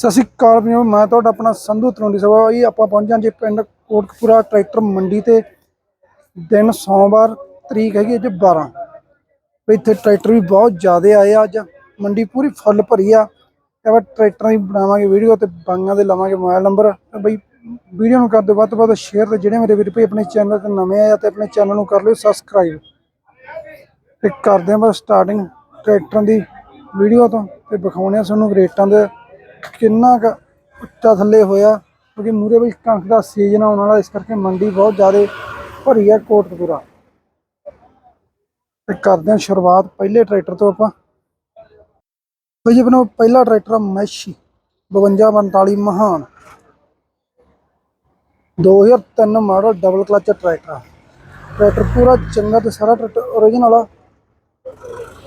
ਸਤਿ ਸ਼੍ਰੀ ਅਕਾਲ ਵੀਰੋ, ਮੈਂ ਤੁਹਾਡਾ ਆਪਣਾ ਸੰਧੂ ਤਰੁੰਡੀ ਸਭਾ ਜੀ। ਆਪਾਂ ਪਹੁੰਚੇ ਜੀ ਪਿੰਡ ਕੋਟਕਪੂਰਾ ਟਰੈਕਟਰ ਮੰਡੀ ਤੇ। ਦਿਨ ਸੋਮਵਾਰ ਤਰੀਕ ਹੈਗੀ ਅੱਜ 12 ਇੱਥੇ ਟਰੈਕਟਰ ਵੀ ਬਹੁਤ ਜ਼ਿਆਦਾ ਆਏ ਆ ਅੱਜ। ਮੰਡੀ ਪੂਰੀ ਫੁੱਲ ਭਰੀ ਆ। ਤੇ ਆਪਾਂ ਟਰੈਕਟਰਾਂ ਦੀ ਬਣਾਵਾਂਗੇ ਵੀਡੀਓ ਤੇ ਬਾਈਆਂ ਦੇ ਲਾਵਾਂਗੇ ਮੋਬਾਈਲ ਨੰਬਰ। ਬਈ ਵੀਡੀਓ ਨੂੰ ਕਰ ਦਿਓ, ਵੱਧ ਤੋਂ ਵੱਧ ਸ਼ੇਅਰ ਤੇ ਜਿਹੜੇ ਮੇਰੇ ਵੀਰ ਭਾਈ ਆਪਣੇ ਚੈਨਲ ਤੇ ਨਵੇਂ ਆਏ ਆ ਤੇ ਆਪਣੇ ਚੈਨਲ ਨੂੰ ਕਰ ਲਿਓ ਸਬਸਕ੍ਰਾਈਬ ਤੇ ਕਰਦੇ ਹਾਂ ਬਸ ਸਟਾਰਟਿੰਗ ਟਰੈਕਟਰਾਂ ਦੀ ਵੀਡੀਓ ਤੋਂ ਤੇ ਵਿਖਾਉਣੇ ਆ ਤੁਹਾਨੂੰ ਰੇਟਾਂ ਦੇ ਕਿੰਨਾ ਕੁ ਉੱਚਾ ਥੱਲੇ ਹੋਇਆ, ਕਿਉਂਕਿ ਮੂਰੇ ਵਿੱਚ ਕਣਕ ਦਾ ਸੀਜ਼ਨ ਆਉਣ ਵਾਲਾ, ਇਸ ਕਰਕੇ ਮੰਡੀ ਬਹੁਤ ਜ਼ਿਆਦਾ ਭਰੀ ਹੈ ਕੋਟਕਪੂਰਾ। ਤੇ ਕਰਦੇ ਹਾਂ ਸ਼ੁਰੂਆਤ ਪਹਿਲੇ ਟਰੈਕਟਰ ਤੋਂ ਆਪਾਂ। ਬਈ ਜੀ ਆਪਣਾ ਪਹਿਲਾ ਟਰੈਕਟਰ ਆ ਮੈਸ਼ੀ 5245 ਮਹਾਨ। 2003 ਮਾਡਲ ਡਬਲ ਕਲਚ ਟਰੈਕਟਰ ਆ। ਟਰੈਕਟਰ ਪੂਰਾ ਚੰਗਾ ਤੇ ਸਾਰਾ ਟਰੈਕਟਰ ਓਰੀਜਨਲ ਆ।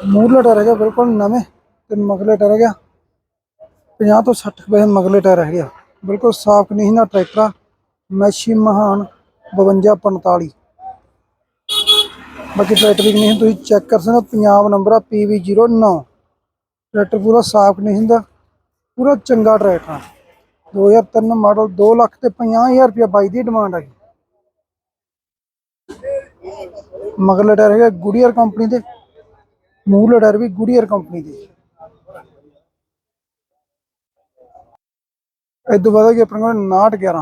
ਮੂਰਲਾ ਟਾਇਰ ਹੈਗਾ ਬਿਲਕੁਲ ਨਵੇਂ ਤੇ ਮਗਲੇ ਟਰ ਹੈਗਾ। 50 ਤੋਂ 60 ਪੈਸੇ ਮਗਲੇ ਟਾਇਰ ਹੈਗੇ ਆ। ਬਿਲਕੁਲ ਸਾਫ਼ ਨਹੀਂ ਦਾ ਟਰੈਕਟਰ ਮੈਸ਼ੀ ਮਹਾਨ 5245 ਬਾਕੀ ਟਰੈਕਟਰ ਵੀ ਨਹੀਂ ਤੁਸੀਂ ਚੈੱਕ ਕਰ ਸਕਦੇ ਹੋ, ਪੰਜਾਬ ਨੰਬਰ ਆ PV09 ਟਰੈਕਟਰ ਪੂਰਾ ਸਾਫ਼ ਨਹੀਂ ਹੁੰਦਾ, ਪੂਰਾ ਚੰਗਾ ਟਰੈਕਟਰ ਆ। 2003 ਮਾਡਲ 2 ਲੱਖ ਤੇ 50000 ਰੁਪਏ ਬਾਈ ਦੀ ਡਿਮਾਂਡ ਹੈਗੀ ਮਗਲੇ ਟਾਇਰ ਹੈਗਾ ਗੁਡੀਅਰ ਕੰਪਨੀ ਦੇ ਮੂਲ ਟਾਇਰ ਵੀ ਗੁਡੀਅਰ ਕੰਪਨੀ ਦੇ। ਇਹ ਤੋਂ ਬਾਅਦ ਕਿ ਆਪਣੇ ਕੋਲ 6911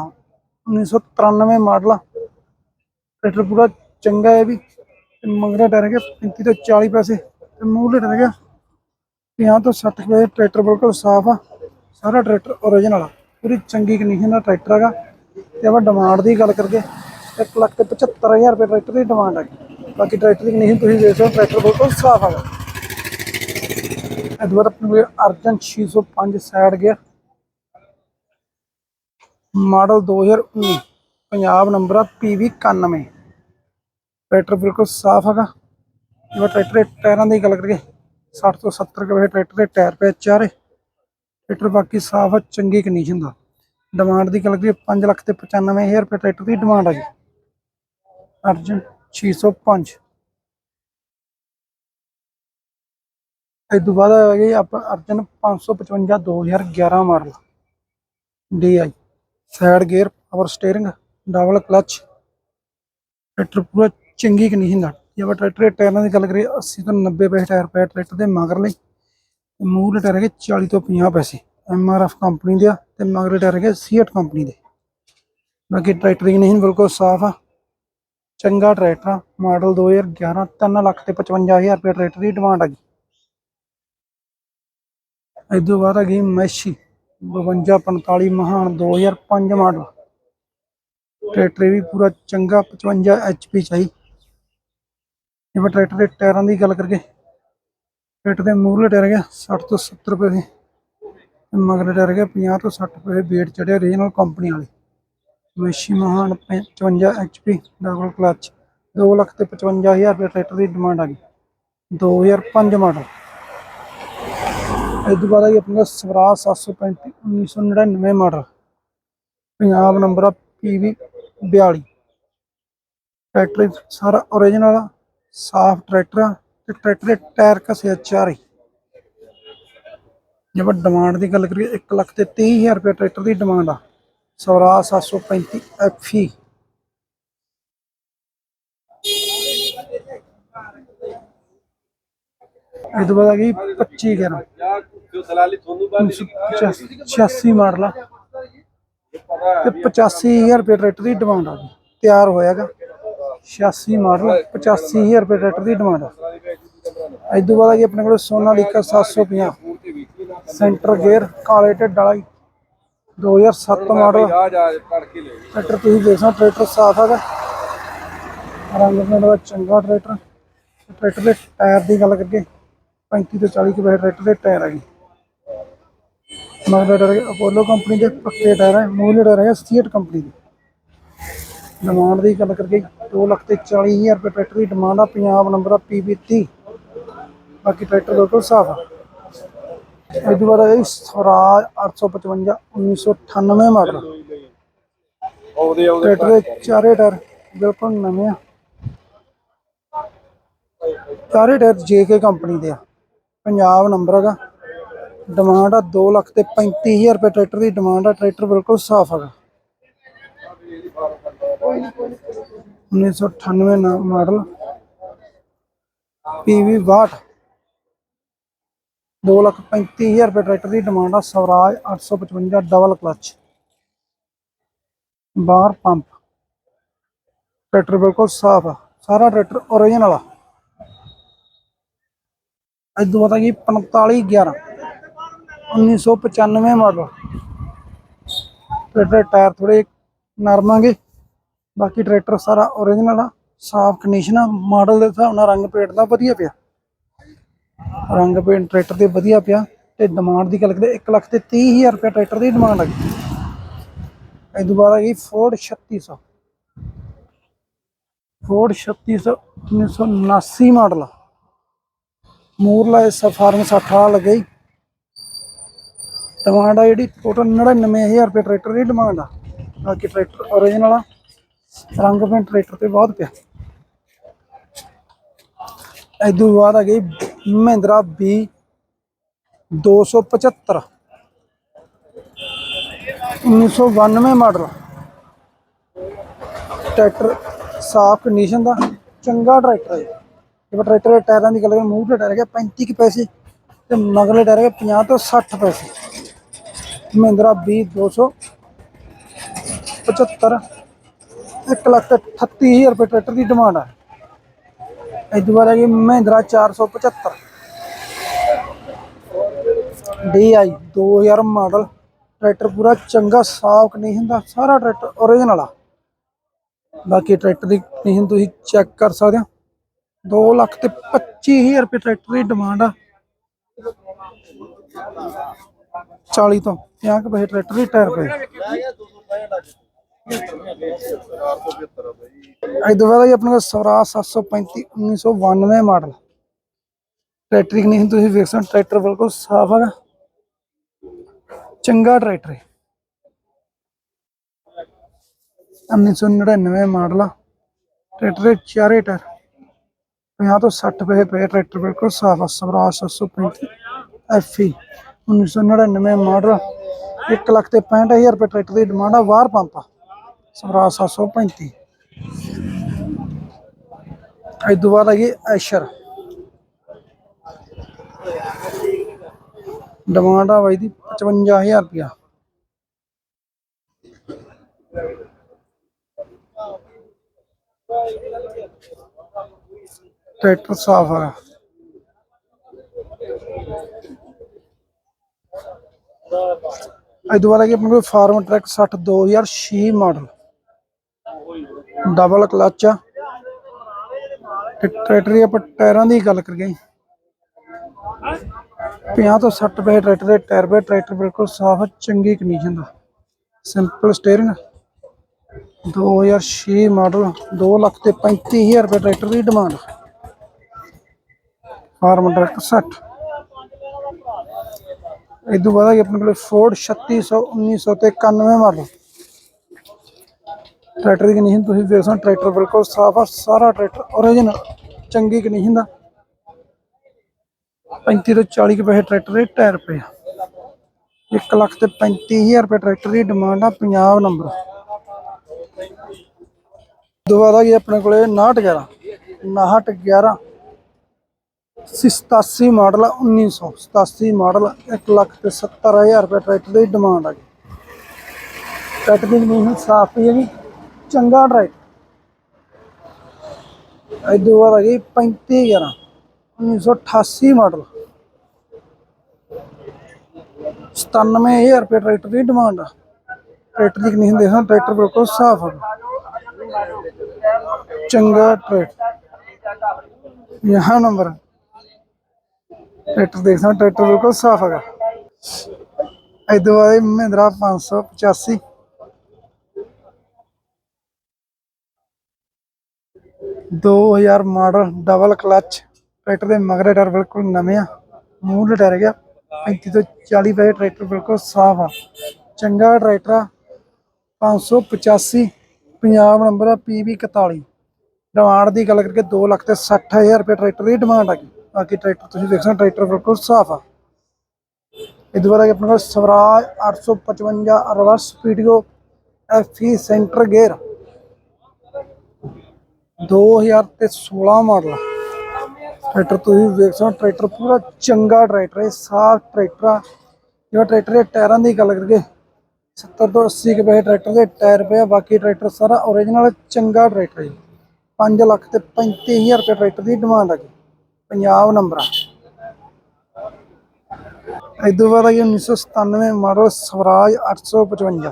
1993 ਮਾਡਲ ਆ। ਟਰੈਕਟਰ ਪੂਰਾ ਚੰਗਾ ਹੈ ਵੀ। ਤੇ ਮੰਗਰਾ ਟਾਇਰ ਹੈਗਾ 35 ਤੋਂ 40 ਪੈਸੇ। ਤੇ ਮੂਹਰੇ ਟਾਇਰ ਹੈਗਾ 50 ਤੋਂ 60 ਪੈਸੇ ਟਰੈਕਟਰ ਬਿਲਕੁਲ ਸਾਫ਼ ਆ। ਸਾਰਾ ਟਰੈਕਟਰ ਓਰੀਜਨਲ ਆ। ਪੂਰੀ ਚੰਗੀ ਕੰਡੀਸ਼ਨ ਦਾ ਟਰੈਕਟਰ ਹੈਗਾ। ਤੇ ਆਪਾਂ ਡਿਮਾਂਡ ਦੀ ਗੱਲ ਕਰਕੇ 1 ਲੱਖ ਤੇ 75000 ਰੁਪਏ ਟਰੈਕਟਰ ਦੀ ਡਿਮਾਂਡ ਹੈਗੀ ਬਾਕੀ ਟਰੈਕਟਰ ਦੀ ਕੰਡੀਸ਼ਨ ਤੁਸੀਂ ਦੇਖ ਸਕਦੇ ਹੋ, ਟਰੈਕਟਰ ਬਿਲਕੁਲ ਸਾਫ਼ ਹੈਗਾ। ਇਹ ਤੋਂ ਬਾਅਦ ਆਪਣੇ ਕੋਲ ਅਰਜਨ 605 ਸਾਈਡ ਗਿਆ ਮਾਡਲ 2019 ਪੰਜਾਬ ਨੰਬਰ ਆ PV 91 ਟਰੈਕਟਰ ਬਿਲਕੁਲ ਸਾਫ਼ ਹੈਗਾ। ਜੇ ਟਰੈਕਟਰ ਦੇ ਟਾਇਰਾਂ ਦੀ ਗੱਲ ਕਰੀਏ 60 ਤੋਂ 70 ਕੁ ਟਰੈਕਟਰ ਦੇ ਟਾਇਰ ਪਏ ਚਾਰੇ। ਟਰੈਕਟਰ ਬਾਕੀ ਸਾਫ਼ ਆ, ਚੰਗੀ ਕੰਡੀਸ਼ਨ ਦਾ। ਡਿਮਾਂਡ ਦੀ ਗੱਲ ਕਰੀਏ 5 ਲੱਖ ਤੇ 95000 ਰੁਪਏ ਟਰੈਕਟਰ ਦੀ ਡਿਮਾਂਡ ਆ ਜੀ। ਅਰਜਨ 605 ਇਹ ਤੋਂ ਬਾਅਦ ਆ ਗਈ ਆਪਾਂ Arjun 555 2011 model. DI side gear power steering double clutch tractor ਪੂਰਾ ਚੰਗੀ ਕੰਡੀਸ਼ਨ ਦਾ ਜੇ ਆਪਾਂ ਟਰੈਕਟਰ ਦੇ ਟਾਇਰਾਂ ਦੀ ਗੱਲ ਕਰੀਏ 80 ਤੋਂ 90 ਪੈਸੇ ਟਾਇਰ ਪਏ ਟਰੈਕਟਰ ਦੇ ਮਗਰ ਲਈ, ਤੇ ਮੂਹਰੇ ਟਾਇਰ ਹੈਗੇ 40 ਤੋਂ 50 ਪੈਸੇ। ਐੱਮ ਆਰ ਐਫ ਕੰਪਨੀ ਦੇ ਆ, ਤੇ ਮਗਰੇ ਟਾਇਰ ਹੈਗੇ ਸੀਟ ਕੰਪਨੀ ਦੇ। ਬਾਕੀ ਟਰੈਕਟਰ ਦੀ ਕੰਡੀਸ਼ਨ ਬਿਲਕੁਲ ਸਾਫ਼ ਆ। ਚੰਗਾ ਟਰੈਕਟਰ ਆ ਮਾਡਲ 2011 3 ਲੱਖ ਤੇ 55000 ਰੁਪਏ ਟਰੈਕਟਰ ਦੀ ਡਿਮਾਂਡ ਆ ਗਈ ਇਹ ਤੋਂ ਬਾਅਦ ਆ ਗਈ ਮੈਸ਼ੀ। 5245 ਮਹਾਨ 2005 ਮਾਡਲ। ਟਰੈਕਟਰ ਵੀ ਪੂਰਾ ਚੰਗਾ 55 HP ਚਾਹੀ। ਜੇ ਆਪਾਂ ਟਰੈਕਟਰ ਦੇ ਟਾਇਰਾਂ ਦੀ ਗੱਲ ਕਰੀਏ, ਟਰੈਕਟਰ ਦੇ ਮੂਹਰਲੇ ਟਾਇਰ ਹੈਗੇ 60 ਤੋਂ 70 ਰੁਪਏ ਦੇ। ਤੇ ਮਗਰਲੇ ਟਾਇਰ ਹੈਗੇ 50 ਤੋਂ 60 ਰੁਪਏ ਦੇ ਵੇਟ ਚੜਿਆ ਰੀਜਨਲ ਕੰਪਨੀ ਵਾਲੇ। ਮੈਸ਼ੀ ਮਹਾਨ 55 HP ਡਬਲ ਕਲਚ 2 ਲੱਖ ਤੇ 55000 ਰੁਪਏ ਟਰੈਕਟਰ ਦੀ ਡਿਮਾਂਡ ਆ ਗਈ। 2005 ਮਾਡਲ। ਇਹ ਤੋਂ ਬਾਅਦ ਆਈ ਆਪਣਾ ਸਵਰਾਜ 735 1999 ਮਾਡਲ। ਪੰਜਾਬ ਨੰਬਰ ਆ PV 42 ਟਰੈਕਟਰ ਸਾਰਾ ਓਰੀਜਨਲ ਆ, ਸਾਫ਼ ਟਰੈਕਟਰ ਆ ਤੇ ਟਰੈਕਟਰ ਦੇ ਟਾਇਰ ਘਸੇ ਚਾਰੇ। ਜੇ ਆਪਾਂ ਡਿਮਾਂਡ ਦੀ ਗੱਲ ਕਰੀਏ 1 ਲੱਖ ਤੇ 30000 ਰੁਪਏ ਟਰੈਕਟਰ ਦੀ ਡਿਮਾਂਡ ਆ। ਸਵਰਾਜ 735 FE ਇਹ ਤੋਂ ਬਾਅਦ ਆ ਗਈ 25 11 ਜੋ ਦਲਾਲੀ ਤੁਹਾਨੂੰ ਬਾਅਦ 86 ਮਾਡਲ ਆ। ਤੇ 85000 ਰੁਪਏ ਟਰੈਕਟਰ ਦੀ ਡਿਮਾਂਡ ਆ ਗਈ ਤਿਆਰ ਹੋਇਆਗਾ। 86 ਮਾਡਲ 85000 ਰੁਪਏ ਟਰੈਕਟਰ ਦੀ ਡਿਮਾਂਡ ਆ। ਇਸ ਤੋਂ ਬਾਅਦ ਆ ਗਈ ਆਪਣੇ ਕੋਲ ਸੋਨਾਲੀਕਾ 750 ਸੈਂਟਰ ਗੇਅਰ, ਕਾਲੇ ਢਿੱਡ ਵਾਲਾ ਜੀ। 2007 ਮਾਡਲ। ਟਰੈਕਟਰ ਤੁਸੀਂ ਦੇਖੋ ਟਰੈਕਟਰ ਸਾਫ਼ ਹੈਗਾ। ਰੰਗ ਦਾ ਚੰਗਾ ਟਰੈਕਟਰ। ਟਰੈਕਟਰ ਦੇ ਟਾਇਰ ਦੀ ਗੱਲ ਕਰੀਏ। 35 ਤੋਂ 40 ਕੁ ਪੈਸੇ ਟਰੈਕਟਰ ਦੇ ਟਾਇਰ ਹੈਗੇ ਮਗਰ ਟਾਇਰ ਅਪੋਲੋ ਕੰਪਨੀ ਦੇ ਪੱਕੇ ਟਾਇਰ ਹੈ ਮੂਲੇ ਟਾਇਰ ਹੈ ਸੀਟ ਕੰਪਨੀ ਦੇ। ਡਿਮਾਂਡ ਦੀ ਗੱਲ ਕਰੀਏ 2 ਲੱਖ ਤੇ 40000 ਰੁਪਏ ਟਰੈਕਟਰ ਦੀ ਡਿਮਾਂਡ ਆ ਪੰਜਾਬ ਨੰਬਰ ਆ PB30 ਬਾਕੀ ਟਰੈਕਟਰ ਬਿਲਕੁਲ ਸਾਫ਼ ਆ। ਇਹ ਤੋਂ ਬਾਅਦ ਹੈ ਸਵਰਾਜ 855 1998 ਮਾਡਲ ਆਉਂਦੇ ਆਉਂਦੇ ਟਰੈਕਟਰ ਦੇ ਚਾਰੇ ਟਾਇਰ ਬਿਲਕੁਲ ਨਵੇਂ ਆ। ਚਾਰੇ ਟਾਇਰ ਜੇਕੇ ਕੰਪਨੀ ਦੇ ਆ। ਪੰਜਾਬ ਨੰਬਰ ਹੈਗਾ। ਡਿਮਾਂਡ ਆ 2 ਲੱਖ ਤੇ 35000 ਰੁਪਏ ਟਰੈਕਟਰ ਦੀ ਡਿਮਾਂਡ ਆ। ਟਰੈਕਟਰ ਬਿਲਕੁਲ ਸਾਫ਼ ਹੈਗਾ। 1998 ਨਾ ਮਾਡਲ PV 62 2 ਲੱਖ 35000 ਰੁਪਏ ਟਰੈਕਟਰ ਦੀ ਡਿਮਾਂਡ ਆ। ਸਵਰਾਜ 855 ਡਬਲ ਕਲਚ ਬਾਹਰ ਪੰਪ ਟਰੈਕਟਰ ਬਿਲਕੁਲ ਸਾਫ਼ ਆ। ਸਾਰਾ ਟਰੈਕਟਰ ਓਰੀਜਨਲ ਆ। ਇਸ ਤੋਂ ਬਾਅਦ ਪਤਾ ਕੀ 4511 1995 ਮਾਡਲ ਟਰੈਕਟਰ ਟਾਇਰ ਥੋੜੇ ਨਰਮਾਂਗੇ, ਬਾਕੀ ਟਰੈਕਟਰ ਸਾਰਾ ਓਰੀਜਨਲ ਆ, ਸਾਫ਼ ਕੰਡੀਸ਼ਨ ਆ ਮਾਡਲ ਦੇ ਹਿਸਾਬ ਨਾਲ ਰੰਗ ਪੇਂਟ ਦਾ ਵਧੀਆ ਪਿਆ। ਰੰਗ ਪੇਂਟ ਟਰੈਕਟਰ ਦੇ ਵਧੀਆ ਪਿਆ ਤੇ ਡਿਮਾਂਡ ਦੀ ਗੱਲ ਕਰੀਏ 1 ਲੱਖ ਤੇ 30000 ਰੁਪਏ ਟਰੈਕਟਰ ਦੀ ਡਿਮਾਂਡ ਆ ਗਈ। ਇਹ ਦੁਬਾਰਾ ਗਈ ਫੋਰਡ 3600 ਫੋਰਡ 3600 1979 ਮਾਡਲ ਆ। ਮੂਰਲਾ ਇਸ ਫਾਰਮ 60 ਵਾਲਾ ਲੱਗਾ ਜੀ। ਡਿਮਾਂਡ ਆ ਜਿਹੜੀ ਟੋਟਲ 99000 ਰੁਪਏ ਟਰੈਕਟਰ ਦੀ ਡਿਮਾਂਡ ਆ। ਬਾਕੀ ਟਰੈਕਟਰ ਓਰੀਜਨਲ ਆ। ਰੰਗ ਪੈਂਟ ਟਰੈਕਟਰ ਤੇ ਬਹੁਤ ਪਿਆ। ਇਦੋਂ ਬਾਅਦ ਆ ਗਈ ਮਹਿੰਦਰਾ B 275 1992 ਮਾਡਲ। ਟਰੈਕਟਰ ਸਾਫ਼ ਕੰਡੀਸ਼ਨ ਦਾ, ਚੰਗਾ ਟਰੈਕਟਰ ਹੈ ਜੇ ਟਰੈਕਟਰ ਦੇ ਟਾਇਰਾਂ ਦੀ ਗੱਲ ਕਰੀਏ ਮੂਹਰੇ ਟਾਇਰ ਹੈਗੇ 35 ਕੁ ਪੈਸੇ ਤੇ ਮਗਲੇ ਟਾਇਰ ਹੈਗੇ 50 ਤੋਂ 60 ਪੈਸੇ। ਮਹਿੰਦਰਾ B 275 ਇੱਕ ਲੱਖ ਤੇ 38000 ਰੁਪਏ ਟਰੈਕਟਰ ਦੀ ਡਿਮਾਂਡ ਆ। ਇਸ ਤੋਂ ਬਾਅਦ ਹੈਗੀ ਮਹਿੰਦਰਾ 475 DI 2000 ਮਾਡਲ, ਟਰੈਕਟਰ ਪੂਰਾ ਚੰਗਾ, ਸਾਫ਼, ਨਹੀਂ ਹੁੰਦਾ, ਸਾਰਾ ਟਰੈਕਟਰ ਓਰੀਜਨਲ ਆ। ਬਾਕੀ ਟਰੈਕਟਰ ਦੀ ਕੰਡੀਸ਼ਨ ਤੁਸੀਂ ਚੈੱਕ ਕਰ ਸਕਦੇ ਹੋ। 2 ਲੱਖ ਤੇ 25000 ਰੁਪਏ ਟਰੈਕਟਰ ਦੀ ਡਿਮਾਂਡ ਆ। 40 ਤੋਂ 50 ਕੁ ਟਰੈਕਟਰ ਦੀ ਟਾਇਰ ਪਏ। ਅੱਜ ਤੋਂ ਜੀ ਆਪਣੇ ਕੋਲ 735 1992 ਮਾਡਲ ਟਰੈਕਟਰ ਦੀ ਕੰਡੀਸ਼ਨ ਤੁਸੀਂ ਵੇਖ ਸਕਦੇ ਹੋ, ਟਰੈਕਟਰ ਬਿਲਕੁਲ ਸਾਫ਼ ਹੈਗਾ। ਚੰਗਾ ਟਰੈਕਟਰ ਹੈ 1999 ਮਾਡਲ ਆ। ਟਰੈਕਟਰ ਦੇ ਚਾਰੇ ਟਾਇਰ 50 ਤੋਂ 60 ਪੈਸੇ ਪਏ ਟਰੈਕਟਰ ਬਿਲਕੁਲ ਸਾਫ਼ ਆ ਸਵਰਾਜ 735 ਐਫਈ 1999 ਮਾਡਲ 1 ਲੱਖ ਤੇ 65000 ਰੁਪਏ ਟਰੈਕਟਰ ਦੀ ਡਿਮਾਂਡ ਆ ਵਾਰ ਪੰਪ ਆ ਸਵਰਾਜ 735 ਇਹ ਤੋਂ ਬਾਅਦ ਹੈਗੀ ਐਸ਼ਰ ਡਿਮਾਂਡ ਆ ਬਾਈ ਦੀ 55000 ਰੁਪਇਆ ਟਰੈਕਟਰ ਸਾਫ਼ ਆ। ਇਹ ਤੋਂ ਬਾਅਦ ਆਪਣੇ ਕੋਲ Farmtrac 60 2006 model. Double clutch ਆ। ਟਰੈਕਟਰ ਦੀ ਆਪਾਂ ਟਾਇਰਾਂ ਦੀ ਗੱਲ ਕਰੀਏ। 50 ਤੋਂ 60 ਰੁਪਏ ਟਰੈਕਟਰ ਦੇ ਟਾਇਰ ਪਏ ਟਰੈਕਟਰ ਬਿਲਕੁਲ ਸਾਫ਼ ਚੰਗੀ ਕੰਡੀਸ਼ਨ ਦਾ। ਸਿੰਪਲ ਸਟੀਅਰਿੰਗ 2006 ਮਾਡਲ 2 ਲੱਖ ਤੇ 35000 ਰੁਪਏ ਟਰੈਕਟਰ ਦੀ ਡਿਮਾਂਡ ਫਾਰਮ ਟਰੈਕ 60 ਇਹ ਤੋਂ ਬਾਅਦ ਹੈਗੀ ਆਪਣੇ ਕੋਲ ਫੋਰਡ 3600 1900 ਤੇ 91 ਮਾਡਲ ਟਰੈਕਟਰ ਦੀ ਕੰਡੀਸ਼ਨ ਤੁਸੀਂ ਦੇਖ ਸਕਦੇ ਟਰੈਕਟਰ ਬਿਲਕੁਲ ਸਾਫ਼ ਆ, ਸਾਰਾ ਟਰੈਕਟਰ ਓਰੀਜਨਲ ਚੰਗੀ ਕੰਡੀਸ਼ਨ ਦਾ। 35 ਤੋਂ 40 ਕੁ ਪੈਸੇ ਟਰੈਕਟਰ ਦੇ ਟਾਇਰ ਪਏ ਆ। 1 ਲੱਖ ਤੇ 35000 ਰੁਪਏ ਟਰੈਕਟਰ ਦੀ ਡਿਮਾਂਡ ਆ, ਪੰਜਾਬ ਨੰਬਰ ਦੁਬਾਰਾ ਕੀ ਆਪਣੇ ਕੋਲੇ 6911 6911 87 ਮਾਡਲ ਆ 1987 ਮਾਡਲ 1 ਲੱਖ ਤੇ 70000 ਰੁਪਏ ਟਰੈਕਟਰ ਦੀ ਡਿਮਾਂਡ ਆ ਗਈ। ਟਰੈਕਟਰ ਦੀ ਕੰਡੀਸ਼ਨ ਸਾਫ਼ ਹੈ ਜੀ ਚੰਗਾ ਟਰੈਕਟਰ। ਇਹ ਤੋਂ ਬਾਅਦ ਆ ਗਈ 3511 1988 ਮਾਡਲ। 97000 ਰੁਪਏ ਟਰੈਕਟਰ ਦੀ ਡਿਮਾਂਡ ਆ। ਟਰੈਕਟਰ ਦੀ ਕੰਡੀਸ਼ਨ ਦੇਖਾਂ, ਟਰੈਕਟਰ ਬਿਲਕੁਲ ਸਾਫ਼ ਆ। ਚੰਗਾ ਟਰੈਕਟਰ। ਯਹਾਂ ਨੰਬਰ ਟਰੈਕਟਰ ਦੇਖ ਸਕਦੇ ਟਰੈਕਟਰ ਬਿਲਕੁਲ ਸਾਫ਼ ਹੈਗਾ। ਇਹ ਤੋਂ ਬਾਅਦ Mahindra 585 2000 model double clutch tractor ਦੇ ਮਗਰੇ ਟਾਇਰ ਬਿਲਕੁਲ ਨਵੇਂ ਆ ਮੂਹਰੇ ਟਾਇਰ ਗਿਆ 35 ਤੋਂ 40 ਪੈਸੇ ਟਰੈਕਟਰ ਬਿਲਕੁਲ ਸਾਫ਼ ਆ। ਚੰਗਾ ਟਰੈਕਟਰ ਆ 585 ਪੰਜਾਬ ਨੰਬਰ ਆ PB 41 ਡਿਮਾਂਡ ਦੀ ਗੱਲ ਕਰਕੇ 2 ਲੱਖ ਤੇ 60000 ਰੁਪਏ ਟਰੈਕਟਰ ਦੀ ਡਿਮਾਂਡ ਆ ਗਈ। ਬਾਕੀ ਟਰੈਕਟਰ ਤੁਸੀਂ ਦੇਖ ਸਕਦੇ ਟਰੈਕਟਰ ਬਿਲਕੁਲ ਸਾਫ਼ ਆ। ਇਹ ਦੁਬਾਰਾ ਆਪਣੇ ਕੋਲ Swaraj 855 reverse ਸਪੀਡੀਓ FE centre gear. 2016 model tractor ਤੁਸੀਂ ਵੇਖ ਸਕਦੇ ਟਰੈਕਟਰ ਪੂਰਾ ਚੰਗਾ ਟਰੈਕਟਰ ਹੈ ਸਾਫ਼ ਟਰੈਕਟਰ ਆ। ਜਿਹੜਾ ਟਰੈਕਟਰ ਦੇ ਟਾਇਰਾਂ ਦੀ ਗੱਲ ਕਰੀਏ 70 ਤੋਂ 80 ਕੁ ਪੈਸੇ ਟਰੈਕਟਰ ਦੇ ਟਾਇਰ ਪਏ ਆ, ਬਾਕੀ ਟਰੈਕਟਰ ਸਾਰਾ ਓਰੀਜਨਲ ਚੰਗਾ ਟਰੈਕਟਰ ਹੈ 5 ਲੱਖ ਤੇ 35000 ਰੁਪਏ ਟਰੈਕਟਰ ਦੀ ਡਿਮਾਂਡ ਆ ਗਈ ਪੰਜਾਬ ਨੰਬਰ। ਆ ਇਦੋਂ ਬਾਅਦ ਆ ਜੀ 1997 ਮਾਡਲ ਸਵਰਾਜ 855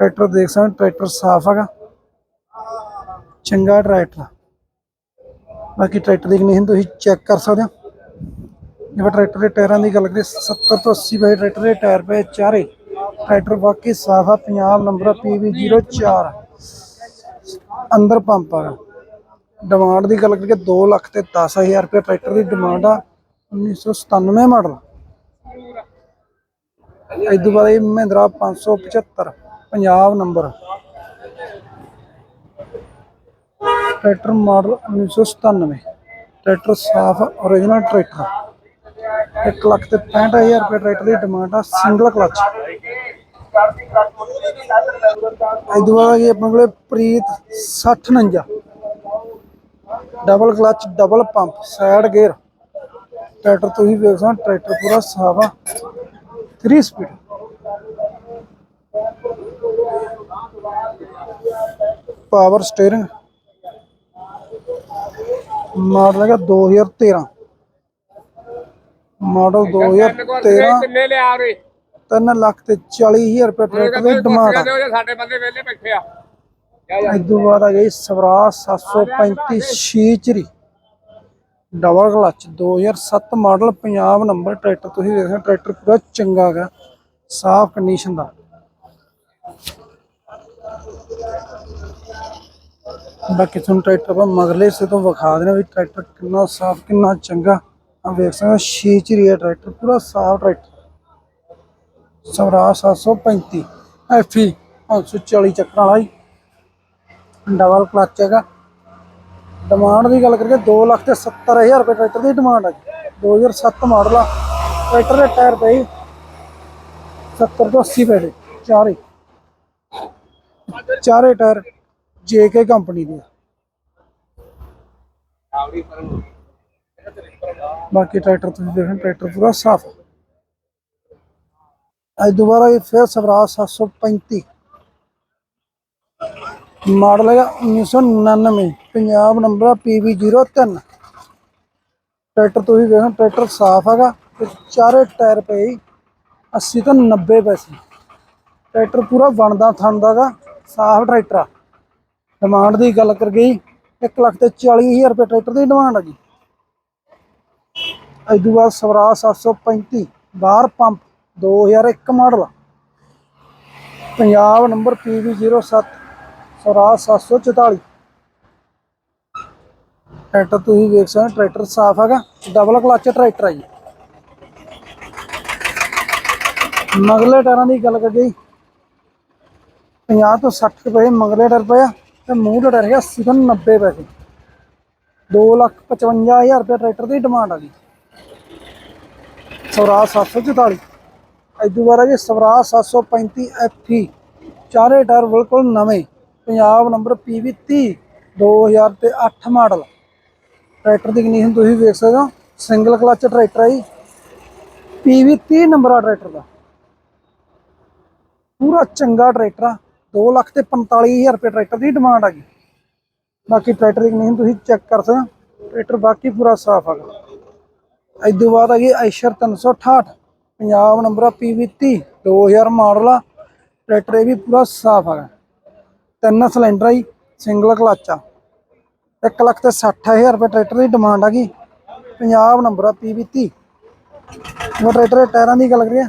ਟਰੈਕਟਰ ਦੇਖ ਸਕਦੇ ਟਰੈਕਟਰ ਸਾਫ਼ ਹੈਗਾ। ਚੰਗਾ ਟਰੈਕਟਰ ਬਾਕੀ ਟਰੈਕਟਰ ਦੀ ਕੰਡੀਸ਼ਨ ਤੁਸੀਂ ਚੈੱਕ ਕਰ ਸਕਦੇ ਹੋ। ਜੇ ਟਰੈਕਟਰ ਦੇ ਟਾਇਰਾਂ ਦੀ ਗੱਲ ਕਰੀਏ 70 ਤੋਂ 80 ਪੈਸੇ ਟਰੈਕਟਰ ਦੇ ਟਾਇਰ ਪਏ ਚਾਰੇ। ਟਰੈਕਟਰ ਬਾਕੀ ਸਾਫ਼ ਆ, ਪੰਜਾਬ ਨੰਬਰ PV04 ਅੰਦਰ ਪੰਪ ਆ। ਡਿਮਾਂਡ ਦੀ ਗੱਲ ਕਰੀਏ 2 ਲੱਖ ਤੇ 10000 ਰੁਪਏ ਟਰੈਕਟਰ ਦੀ ਡਿਮਾਂਡ ਆ 1997 ਮਾਡਲ। ਇਦੋਂ ਬਾਅਦ ਇਹ Mahindra 575 Punjab number. Tractor model 1997 tractor ਸਾਫ਼ ਓਰੀਜਨਲ ਟਰੈਕਟਰ। 1 ਲੱਖ ਤੇ 65000 ਰੁਪਏ ਟਰੈਕਟਰ ਦੀ ਡਿਮਾਂਡ ਆ ਸਿੰਗਲ ਕਲਚ ਇਸ ਤੋਂ ਬਾਅਦ ਇਹ ਆਪਣੇ ਕੋਲੇ Preet 6049 double clutch double pump side gear. Tractor ਤੁਸੀਂ ਵੇਖ ਸਕਦੇ ਟਰੈਕਟਰ ਪੂਰਾ ਸਾਫ਼ ਆ। 3 ਸਪੀਡ ਪਾਵਰ ਸਟੀਅਰਿੰਗ ਮਾਡਲ ਹੈਗਾ 2013 ਮਾਡਲ 2013 ਕਿੰਨੇ ਲਿਆ ਰੇ 3 ਲੱਖ ਤੇ 40000 ਰੁਪਏ ਟਰੈਕਟਰ ਦੀ ਡਿਮਾਂਡ ਆ। ਸਾਡੇ ਬੰਦੇ ਵੇਲੇ ਬੈਠੇ ਆ। ਇਦੋਂ ਬਾਅਦ ਆ ਗਈ Swaraj 735 ਸ਼ੀਚਰੀ double clutch 2007 model Punjab number tractor. ਤੁਸੀਂ ਦੇਖ ਸਕਦੇ ਟਰੈਕਟਰ ਪੂਰਾ ਚੰਗਾ ਹੈਗਾ, ਸਾਫ਼ ਕੰਡੀਸ਼ਨ ਦਾ। ਬਾਕੀ ਤੁਹਾਨੂੰ ਟਰੈਕਟਰ ਆਪਾਂ ਮਗਰਲੇ ਹਿੱਸੇ ਤੋਂ ਵਿਖਾ ਦੇਣਾ ਵੀ ਟਰੈਕਟਰ ਕਿੰਨਾ ਸਾਫ਼, ਕਿੰਨਾ ਚੰਗਾ। ਆ ਵੇਖ ਸਕਦੇ ਹੋ ਸ਼ੀਚਰੀ ਟਰੈਕਟਰ, ਪੂਰਾ ਸਾਫ਼ ਟਰੈਕਟਰ। ਸਵਰਾਜ 735 ਐਫਈ 540 ਚੱਕਰਾਂ ਵਾਲਾ ਜੀ। ਡਬਲ ਕਲਚ ਹੈਗਾ। ਡਿਮਾਂਡ ਦੀ ਗੱਲ ਕਰੀਏ 2 ਲੱਖ ਤੇ 70000 ਰੁਪਏ ਟਰੈਕਟਰ ਦੀ ਡਿਮਾਂਡ ਹੈ 2007 ਮਾਡਲ ਆ। ਟਰੈਕਟਰ ਦੇ ਟਾਇਰ ਪਏ 70 ਤੋਂ 80 ਪੈਸੇ ਚਾਰੇ। ਚਾਰੇ ਟਾਇਰ ਜੇਕੇ ਕੰਪਨੀ ਦੇ ਬਾਕੀ ਟਰੈਕਟਰ ਤੁਸੀਂ ਦੇਖੋ, ਟਰੈਕਟਰ ਪੂਰਾ ਸਾਫ਼ ਅੱਜ ਦੁਬਾਰਾ ਇਹ ਫਿਰ ਸਵਰਾਜ 735 ਮਾਡਲ ਹੈਗਾ 1999 ਪੰਜਾਬ ਨੰਬਰ PV03 ਟਰੈਕਟਰ ਤੁਸੀਂ ਵੇਖੋ, ਟਰੈਕਟਰ ਸਾਫ਼ ਹੈਗਾ ਤੇ ਚਾਰੇ ਟਾਇਰ ਪਏ 80 ਤੋਂ 90 ਪੈਸੇ। ਟਰੈਕਟਰ ਪੂਰਾ ਬਣਦਾ ਥੰਦਾ ਗਾ ਸਾਫ਼ ਟਰੈਕਟਰ ਆ। ਡਿਮਾਂਡ ਦੀ ਗੱਲ ਕਰ ਗਈ 1 ਲੱਖ ਤੇ 40000 ਰੁਪਏ ਟਰੈਕਟਰ ਦੀ ਡਿਮਾਂਡ ਆ ਜੀ। ਇਦੋਂ ਬਾਅਦ ਸਵਰਾਜ 735 ਬਾਹਰ pump 2001 model Punjab number PV07 Swaraj 744 tractor ਤੁਸੀਂ ਵੇਖ ਸਕਦੇ ਟਰੈਕਟਰ ਸਾਫ਼ ਹੈਗਾ ਡਬਲ ਕਲਚ ਟਰੈਕਟਰ ਹੈ ਜੀ। ਮਗਲੇ ਟਾਇਰਾਂ ਦੀ ਗੱਲ ਕਰੀਏ ਗਈ 50 ਤੋਂ 60 ਰੁਪਏ ਮਗਲੇ ਟਾਇਰ ਪਏ ਆ, ਤੇ ਮੂੰਹ ਦਾ ਟਾਇਰ ਹੈਗਾ 80 ਤੋਂ 90 ਪੈਸੇ। 2 ਲੱਖ 55000 ਰੁਪਏ ਟਰੈਕਟਰ ਦੀ ਡਿਮਾਂਡ ਆ ਗਈ ਸਵਰਾਜ 744 ਇਦੋਂ ਬਾਅਦ ਆ ਜੀ ਸਵਰਾਜ 735 FE ਚਾਰੇ ਟਾਇਰ ਬਿਲਕੁਲ ਨਵੇਂ। ਪੰਜਾਬ ਨੰਬਰ PV 30 2000 ਤੇ 8 ਮਾਡਲ। ਟਰੈਕਟਰ ਦੀ ਕੰਡੀਸ਼ਨ ਤੁਸੀਂ ਵੇਖ ਸਕਦੇ ਹੋ ਸਿੰਗਲ ਕਲਚ ਟਰੈਕਟਰ ਹੈ ਜੀ। PV 30 ਨੰਬਰ ਆ ਟਰੈਕਟਰ ਦਾ। ਪੂਰਾ ਚੰਗਾ ਟਰੈਕਟਰ ਆ 2 ਲੱਖ ਤੇ 45000 ਰੁਪਏ ਟਰੈਕਟਰ ਦੀ ਡਿਮਾਂਡ ਆ ਗਈ ਬਾਕੀ ਟਰੈਕਟਰ ਦੀ ਕੰਡੀਸ਼ਨ ਤੁਸੀਂ ਚੈੱਕ ਕਰ ਸਕਦੇ ਹੋ, ਟਰੈਕਟਰ ਬਾਕੀ ਪੂਰਾ ਸਾਫ਼ ਹੈਗਾ ਤੋਂ ਬਾਅਦ ਆ ਗਈ ਆਇਸ਼ਰ 368 ਪੰਜਾਬ ਨੰਬਰ ਆ PV 30 2000 ਮਾਡਲ ਆ, ਟਰੈਕਟਰ ਇਹ ਵੀ ਪੂਰਾ ਸਾਫ਼ ਹੈਗਾ ਤਿੰਨ ਸਿਲੰਡਰ ਆ ਜੀ ਸਿੰਗਲ ਕਲਚ ਆ। 1 ਲੱਖ ਤੇ 60000 ਰੁਪਏ ਟਰੈਕਟਰ ਦੀ ਡਿਮਾਂਡ ਆ ਗਈ। ਪੰਜਾਬ ਨੰਬਰ ਆ PV 30 ਉਹ ਟਰੈਕਟਰ ਦੇ ਟਾਇਰਾਂ ਦੀ ਗੱਲ ਕਰੀਏ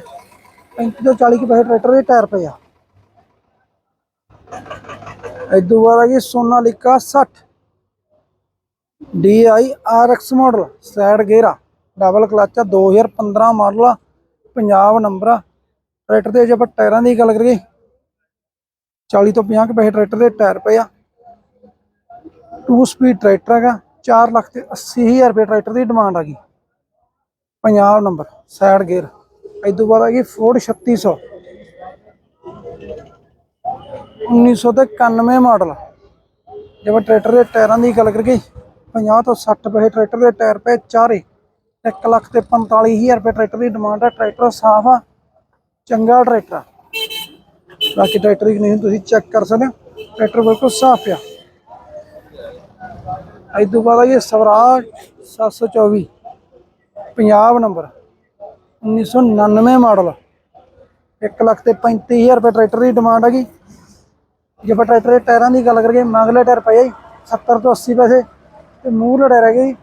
35 ਤੋਂ 40 ਕੁ ਪੈਸੇ ਟਰੈਕਟਰ ਦੇ ਟਾਇਰ ਪਏ ਆ। ਇਦੋਂ ਬਾਅਦ ਆ ਗਈ Sonalika 60 DI RX model side gear ਆ। ਡਬਲ ਕਲਚ ਆ 2015 ਮਾਡਲ ਆ। ਪੰਜਾਬ ਨੰਬਰ ਆ। ਟਰੈਕਟਰ ਦੇ ਜੇ ਆਪਾਂ ਟਾਇਰਾਂ ਦੀ ਗੱਲ ਕਰੀਏ 40 ਤੋਂ 50 ਕੁ ਪੈਸੇ ਟਰੈਕਟਰ ਦੇ ਟਾਇਰ ਪਏ ਆ। 2 ਸਪੀਡ ਟਰੈਕਟਰ ਹੈਗਾ 4 ਲੱਖ ਤੇ 80000 ਰੁਪਏ ਟਰੈਕਟਰ ਦੀ ਡਿਮਾਂਡ ਆ ਗਈ ਪੰਜਾਬ ਨੰਬਰ ਸਾਈਡ ਗੇਅਰ ਇਸ ਤੋਂ ਬਾਅਦ ਆ ਗਈ ਫੋਰਡ 3600 1900 ਤੇ 91 ਮਾਡਲ ਜੇ ਟਰੈਕਟਰ ਦੇ ਟਾਇਰਾਂ ਦੀ ਗੱਲ ਕਰੀਏ 50 ਤੋਂ 60 ਪੈਸੇ ਟਰੈਕਟਰ ਦੇ ਟਾਇਰ ਪਏ ਚਾਰੇ। 1 ਲੱਖ ਤੇ 45000 ਰੁਪਏ ਟਰੈਕਟਰ ਦੀ ਡਿਮਾਂਡ ਹੈ ਟਰੈਕਟਰ ਸਾਫ਼ ਆ, ਚੰਗਾ ਟਰੈਕਟਰ ਆ। ਬਾਕੀ ਟਰੈਕਟਰ ਦੀ ਕੰਡੀਸ਼ਨ ਤੁਸੀਂ ਚੈੱਕ ਕਰ ਸਕਦੇ ਹੋ। ਟਰੈਕਟਰ ਬਿਲਕੁਲ ਸਾਫ਼ ਆ। ਇਸ ਤੋਂ ਬਾਅਦ ਆ ਇਹ ਸਵਰਾਜ 724 ਪੰਜਾਬ ਨੰਬਰ 1999 ਮਾਡਲ 1 ਲੱਖ ਤੇ 35000 ਰੁਪਏ ਟਰੈਕਟਰ ਦੀ ਡਿਮਾਂਡ ਹੈਗੀ ਜੇ। ਆਪਾਂ ਟਰੈਕਟਰ ਦੇ ਟਾਇਰਾਂ ਦੀ ਗੱਲ ਕਰੀਏ, ਮਗਲੇ ਟਾਇਰ ਪਏ ਜੀ 70 ਤੋਂ 80 ਪੈਸੇ ਤੇ ਮੂਹਰੇ ਟਾਇਰ ਹੈਗੇ ਜੀ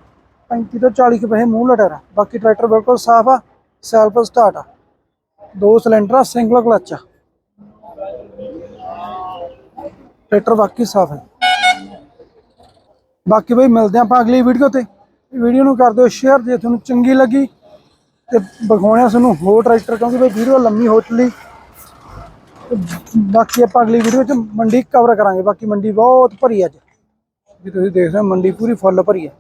35 ਤੋਂ 40 ਕੁ ਪੈਸੇ ਮੂਹਰੇ ਟਾਇਰ ਆ। ਬਾਕੀ ਟਰੈਕਟਰ ਬਿਲਕੁਲ ਸਾਫ਼ ਆ ਸੈਲਫ ਸਟਾਰਟ ਆ। ਦੋ ਸਿਲੰਡਰ ਆ ਸਿੰਗਲ ਕਲਚ ਆ। ਟਰੈਕਟਰ ਬਾਕੀ ਸਾਫ਼ ਹੈ। ਬਾਕੀ ਬਈ ਮਿਲਦੇ ਆਪਾਂ ਅਗਲੀ ਵੀਡੀਓ ਤੇ। ਵੀਡੀਓ ਨੂੰ ਕਰ ਦਿਓ ਸ਼ੇਅਰ ਜੇ ਤੁਹਾਨੂੰ ਚੰਗੀ ਲੱਗੀ ਤੇ ਵਿਖਾਉਣੇ ਆ ਤੁਹਾਨੂੰ ਹੋਰ ਟਰੈਕਟਰ ਕਿਉਂਕਿ ਬਈ ਵੀਡੀਓ ਲੰਮੀ ਹੋ ਚਲੀ ਬਾਕੀ ਆਪਾਂ ਅਗਲੀ ਵੀਡੀਓ ਚ ਮੰਡੀ ਕਵਰ ਕਰਾਂਗੇ। ਬਾਕੀ ਮੰਡੀ ਬਹੁਤ ਭਰੀ ਅੱਜ। ਵੀ ਤੁਸੀਂ ਦੇਖ ਰਹੇ ਹੋ ਮੰਡੀ ਪੂਰੀ ਫੁੱਲ ਭਰੀ ਹੈ